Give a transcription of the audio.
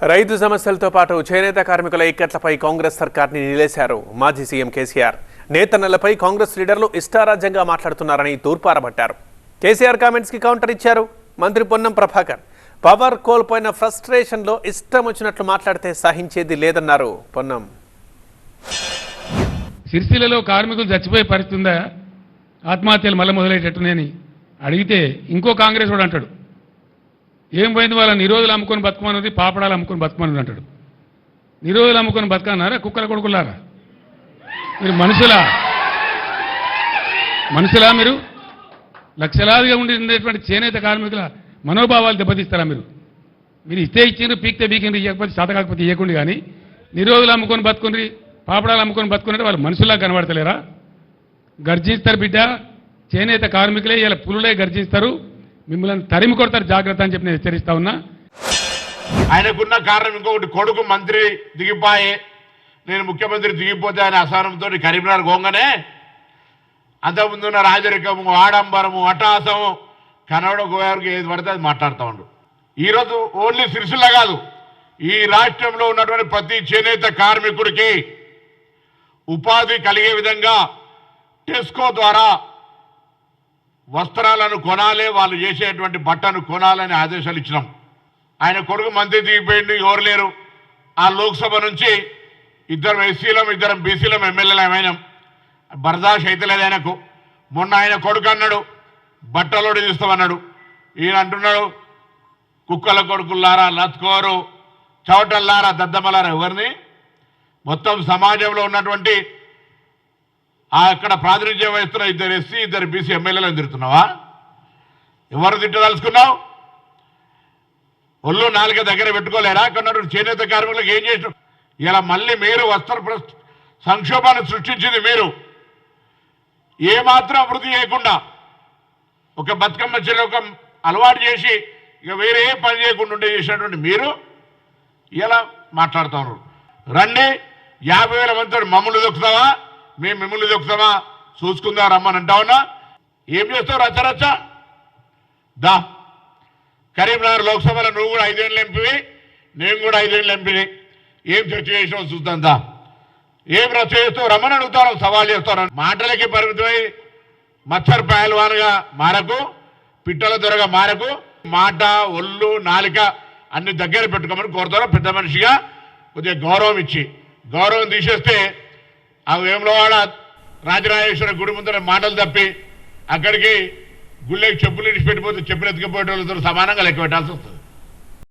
రైతు సమస్యలతో పాటు చేనేత కార్మికుల ఇక్కట్లపై కాంగ్రెస్ సర్కార్ని నిలేశారు. మాజీ సీఎం కేసీఆర్ నేతన్నలపై కాంగ్రెస్ లీడర్లు ఇష్టారాజ్యంగా మాట్లాడుతున్నారని తూర్పారబట్టారు. కేసీఆర్ కామెంట్స్కి కౌంటర్ ఇచ్చారు మంత్రి పొన్నం ప్రభాకర్. పవర్ కోల్పోయిన ఫ్రస్ట్రేషన్లో ఇష్టం వచ్చినట్లు మాట్లాడితే సహించేది లేదన్నారు పొన్నం. సిరిసిల్లలో కార్మికులు చచ్చిపోయే పరిస్థితి ఉందా? ఆత్మహత్యలు మళ్ళీ మొదలయ్యేటట్టునేని అడిగితే ఇంకో కాంగ్రెస్ కూడా అంటాడు. ఏం పోయింది వాళ్ళని? నిరోధులు అమ్ముకొని బతుకమన్నది పాపడాలు అమ్ముకొని బతుకమన్నది అంటాడు. నిరోధులు అమ్ముకొని బతకన్నారా? కుక్కల కొడుకులారా మీరు మనుషులా? మనుషులా మీరు? లక్షలాదిగా ఉండేటువంటి చేనేత కార్మికుల మనోభావాలు దెబ్బతీస్తారా మీరు? మీరు ఇస్తే ఇచ్చిండ్రు పీక్తే పీకిండ్రు ఇవ్వకపోతే చేత కాకపోతే ఇవ్వకుండా కానీ నిరోధులు అమ్ముకొని బతుకుండ్రి పాపడాలు అమ్ముకొని బతుకున్నట్టు వాళ్ళు మనుషుల్లా కనబడతలేరా? గర్జిస్తారు బిడ్డ చేనేత కార్మికులే ఇలా పులులే గర్జిస్తారు మిమ్మల్ని తరిమి కొడతారు జాగ్రత్త అని చెప్పి నేను హెచ్చరిస్తా ఉన్నా. ఆయనకున్న కారణం ఇంకొకటి కొడుకు మంత్రి దిగిపోయి నేను ముఖ్యమంత్రి దిగిపోతే ఆయన అసహనంతో కరీంనగర్ గోంగనే అంతకుముందున్న రాజరికము ఆడంబరము అటాసము కనవడ గోయారికి ఏది పడితే అది మాట్లాడుతూ ఉండు. ఈరోజు ఓన్లీ సిరిసిల్ల కాదు ఈ రాష్ట్రంలో ఉన్నటువంటి ప్రతి చేనేత కార్మికుడికి ఉపాధి కలిగే విధంగా టెస్కో ద్వారా వస్త్రాలను కొనాలి వాళ్ళు చేసేటువంటి బట్టను కొనాలని ఆదేశాలు ఇచ్చినాం. ఆయన కొడుకు మంత్రి దిగిపోయిండు ఎవరు లేరు. ఆ లోక్సభ నుంచి ఇద్దరం ఎస్సీలం ఇద్దరం బీసీలం ఎమ్మెల్యేలు ఏమైనాం బర్దాష్ అయితే లేదు ఆయనకు. మొన్న ఆయన కొడుకు అన్నాడు బట్టలోడి తీస్తామన్నాడు ఈయన అంటున్నాడు కుక్కల కొడుకుల్లారా లత్కోరు చవటల్లారా దద్దమలారా ఎవరిని? మొత్తం సమాజంలో ఉన్నటువంటి అక్కడ ప్రాతినిధ్యం వహిస్తున్న ఇద్దరు ఎస్సీ ఇద్దరు బీసీ ఎమ్మెల్యేలను తిరుగుతున్నావా ఎవరు తిట్టదలుచుకున్నావు? ఒళ్ళు నాలుక దగ్గర పెట్టుకోలేరా? కొన్నాడు చేనేత కార్మికులకు ఏం చేసిన ఇలా మళ్ళీ మీరు వస్త్ర ప్ర- సంక్షోభాన్ని సృష్టించింది మీరు. ఏమాత్రం అభివృద్ధి చేయకుండా ఒక బతుకమ్మ చెల్లి అలవాటు చేసి ఇక వేరే పని చేయకుండా ఉండే చేసినటువంటి మీరు ఇలా మాట్లాడుతున్నారు. రండి యాభై వేల మంది మమ్మల్ని దొక్కుతావా? మేము మిమ్మల్ని దొక్కుతామా? చూసుకుందా రమ్మని అంటావునా ఏం చేస్తావు రచ్చ రచ్చ? దా. కరీంనగర్ లోక్సభలో నువ్వు కూడా ఐదేళ్ళు ఎంపీవి నేను కూడా ఐదేళ్ళు ఎంపీని. ఏం చర్చ చేసినావు చూద్దాం దా. ఏం రచ్చ చేస్తావు? రమ్మని అడుగుతాను సవాల్ చేస్తాను. మాటలకి పరిమితమై మచ్చర్ పహల్వాన్గా మారకు పిట్టల దొరగా మారకు మాట ఒళ్ళు నాలిక అన్ని దగ్గర పెట్టుకోమని కోరుతారు పెద్ద మనిషిగా కొద్దిగా గౌరవం ఇచ్చి. గౌరవం తీసేస్తే ఆ వేములవాడ రాజరాజేశ్వర గుడి ముందర మాటలు తప్పి అక్కడికి గుళ్ళకి చెప్పులు ఇడిచి పెట్టిపోతే చెప్పులు ఎత్తుకుపోయేటోళ్ళతో సమానంగా లెక్క పెట్టాల్సి వస్తుంది.